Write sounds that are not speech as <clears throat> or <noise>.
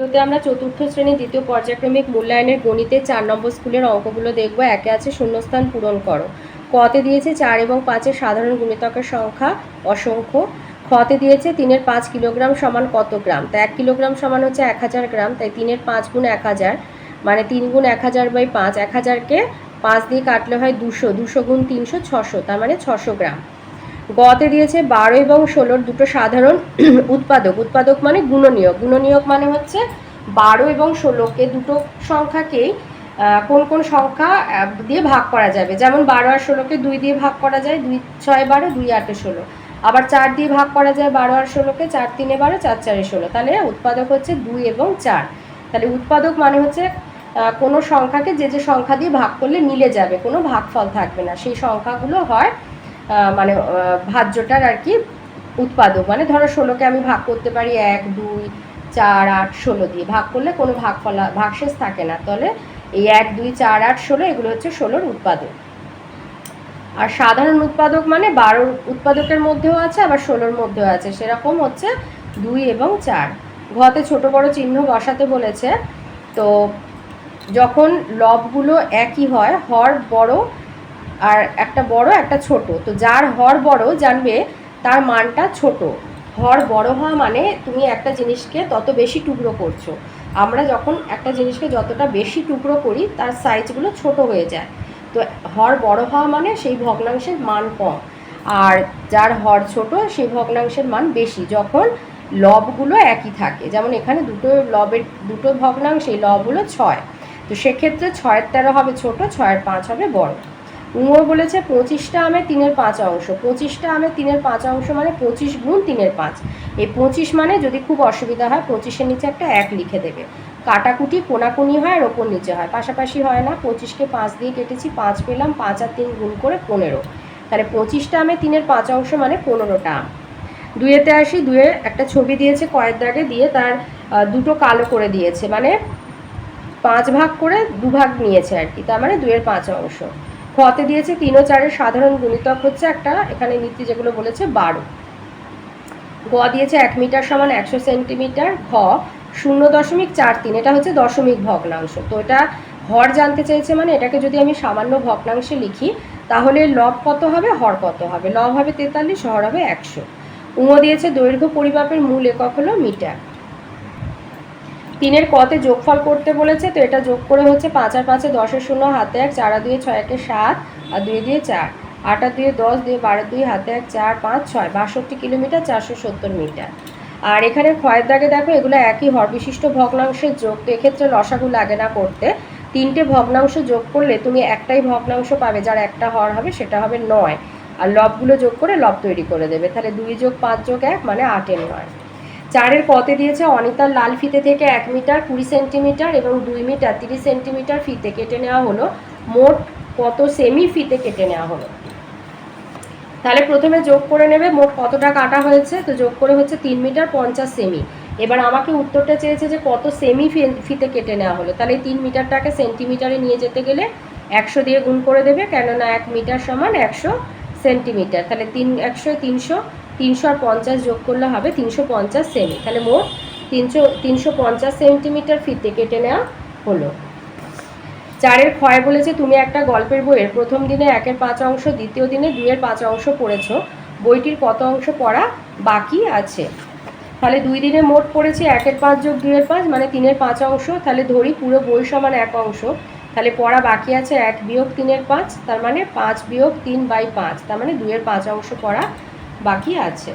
ভিডিওতে আমরা চতুর্থ শ্রেণির দ্বিতীয় পর্যায়ক্রমিক মূল্যায়নের গণিতে চার নম্বর স্কুলের অঙ্কগুলো দেখব। একে আছে শূন্যস্থান পূরণ করো। কতে দিয়েছে চার এবং পাঁচের সাধারণ গুণিতকের সংখ্যা অসংখ্য। খতে দিয়েছে তিনের পাঁচ কিলোগ্রাম সমান কত গ্রাম? তা এক কিলোগ্রাম সমান হচ্ছে এক হাজার গ্রাম, তাই তিনের পাঁচ গুণ এক হাজার মানে তিন গুণ এক হাজার বাই পাঁচ। এক হাজারকে পাঁচ দিয়ে কাটলে হয় দুশো দুশো গুণ তিনশো, ছশো, তার মানে ছশো গ্রাম। গতে দিয়েছে বারো এবং ষোলোর দুটো সাধারণ <clears throat> উৎপাদক। উৎপাদক মানে গুণনীয়ক। গুণনীয়ক মানে হচ্ছে বারো এবং ষোলোকে দুটো সংখ্যাকেই কোন কোন সংখ্যা দিয়ে ভাগ করা যাবে। যেমন বারো আর ষোলোকে দুই দিয়ে ভাগ করা যায়, দুই ছয় বারো, দুই আটে ষোলো। আবার চার দিয়ে ভাগ করা যায় বারো আর ষোলোকে, চার তিনে বারো, চার চারে ষোলো। তাহলে উৎপাদক হচ্ছে দুই এবং চার। তাহলে উৎপাদক মানে হচ্ছে কোনো সংখ্যাকে যে যে সংখ্যা দিয়ে ভাগ করলে মিলে যাবে, কোনো ভাগফল থাকবে না। সেই সংখ্যাগুলো হয় মানে ভাজ্যটার আর কি উৎপাদক। মানে ধরো ষোলোকে আমি ভাগ করতে পারি এক, দুই, চার, আট, ষোলো দিয়ে। ভাগ করলে কোনো ভাগ ফলা ভাগশেষ থাকে না। তাহলে এই এক, দুই, চার, আট, ষোলো, এগুলো হচ্ছে ষোলোর উৎপাদক। আর সাধারণ উৎপাদক মানে বারোর উৎপাদকের মধ্যেও আছে, আবার ষোলোর মধ্যেও আছে। সেরকম হচ্ছে দুই এবং চার। ঘতে ছোট বড় চিহ্ন বসাতে বলেছে, তো যখন লবগুলো একই হয়, হর বড় আর একটা বড়, একটা ছোট। তো যার হর বড় জানবে তার মানটা ছোট। হর বড় হওয়া মানে তুমি একটা জিনিসকে তত বেশি টুকরো করছ। আমরা যখন একটা জিনিসকে যতটা বেশি টুকরো করি, তার সাইজগুলো ছোট হয়ে যায়। তো হর বড় হওয়া মানে সেই ভগ্নাংশের মান কম। আর যার হর ছোট, সেই ভগ্নাংশের মান বেশি। যখন লবগুলো একই থাকে, যেমন এখানে দুটো লবের, দুটো ভগ্নাংশে লব হলো ছয়। তো সেক্ষেত্রে ছয়ের তেরো হবে ছোট, ছয়ের পাঁচ হবে বড়। উমর বলেছে পঁচিশটা আমের তিনের পাঁচ অংশ। পঁচিশটা আমের তিনের পাঁচ অংশ মানে পঁচিশ গুণ তিনের পাঁচ। এই পঁচিশ মানে যদি খুব অসুবিধা হয়, পঁচিশের নিচে একটা এক লিখে দেবে। কাটাকুটি কোনাকুনি হয় আর ওপর নিচে হয়। পাশাপাশি হয় না, পঁচিশকে পাঁচ দিয়ে কেটেছি, পাঁচ পেলাম, পাঁচ আর তিন গুণ করে পনেরো। তাহলে পঁচিশটা আমে তিনের পাঁচ অংশ মানে পনেরোটা আম। দুয়েতে আসি দুয়ে একটা ছবি দিয়েছে কয়েক দাগে, দিয়ে তার দুটো কালো করে দিয়েছে। মানে পাঁচ ভাগ করে দুভাগ নিয়েছে আর কি, তার মানে দুয়ের পাঁচ অংশ। খতে দিয়েছে, তিন ও চারের সাধারণ গুণিতক হচ্ছে একটা, এখানে নীতি যেগুলো বলেছে বারো। গ দিয়েছে এক মিটার সমান একশো সেন্টিমিটার ঘ, শূন্য দশমিক চার তিন, এটা হচ্ছে দশমিক ভগ্নাংশ। তো এটা হর জানতে চেয়েছে মানে এটাকে যদি আমি সামান্য ভগ্নাংশে লিখি, তাহলে লব কত হবে? হর কত হবে? লব হবে তেতাল্লিশ, হর হবে একশো। উমো দিয়েছে দৈর্ঘ্য পরিমাপের মূল একক হলো মিটার। তিনের কতে যোগফল করতে বলেছে, তো এটা যোগ করে হচ্ছে পাঁচ আর পাঁচে দশের শূন্য, হাতে এক, চার আর দুয়ে ছয় একে সাত, আর দুই দিয়ে চার। আট আর দুয়ে দশ, দুয়ে বারো দুই হাতে এক, চার, পাঁচ, ছয়, বাষট্টি কিলোমিটার, চারশো সত্তর মিটার। আর এখানে ক্ষয়ের দাগে দেখো, এগুলো একই হর বিশিষ্ট ভগ্নাংশের যোগ, তো এক্ষেত্রে লসাগু লাগে না করতে। তিনটে ভগ্নাংশ যোগ করলে তুমি একটাই ভগ্নাংশ পাবে, যার একটা হর হবে, সেটা হবে নয়। আর লবগুলো যোগ করে লব তৈরি করে দেবে, তাহলে দুই যোগ পাঁচ যোগ এক মানে আটের নয়। চারের পথে দিয়েছে অনিতার লাল ফিতে থেকে এক মিটার কুড়ি সেন্টিমিটার এবং দুই মিটার তিরিশ সেন্টিমিটার ফিতে কেটে নেওয়া হলো। মোট কত সেমি ফিতে কেটে নেওয়া হলো? তাহলে প্রথমে যোগ করে নেবে, মোট কতটা কাটা হয়েছে? তো যোগ করে হচ্ছে তিন মিটার পঞ্চাশ সেমি। এবার আমাকে উত্তরটা চেয়েছে যে কত সেমি ফিতে কেটে নেওয়া হলো। তাহলে তিন মিটারটাকে সেন্টিমিটারে নিয়ে যেতে গেলে একশো দিয়ে গুণ করে দেবে, কেননা এক মিটার সমান একশো সেন্টিমিটার। তাহলে তিন, একশো, তিনশো তিনশো আর পঞ্চাশ যোগ করলে হবে তিনশো পঞ্চাশ সেমি। তাহলে মোট তিনশো তিনশো পঞ্চাশ সেন্টিমিটার ফিতে কেটে নেওয়া হলো। চারের ক্ষয় বলেছে, তুমি একটা গল্পের বইয়ের প্রথম দিনে একের পাঁচ অংশ, দ্বিতীয় দিনে দুইয়ের পাঁচ অংশ পড়েছ। বইটির কত অংশ পড়া বাকি আছে? তাহলে দুই দিনে মোট পড়েছে একের পাঁচ যোগ দুইয়ের পাঁচ মানে তিনের পাঁচ অংশ। তাহলে ধরি পুরো বই সমান এক অংশ। তাহলে পড়া বাকি আছে এক বিয়োগ তিনের পাঁচ, তার মানে পাঁচ বিয়োগ তিন বাই পাঁচ, তার মানে দুইয়ের পাঁচ অংশ পড়া বাকি আছে।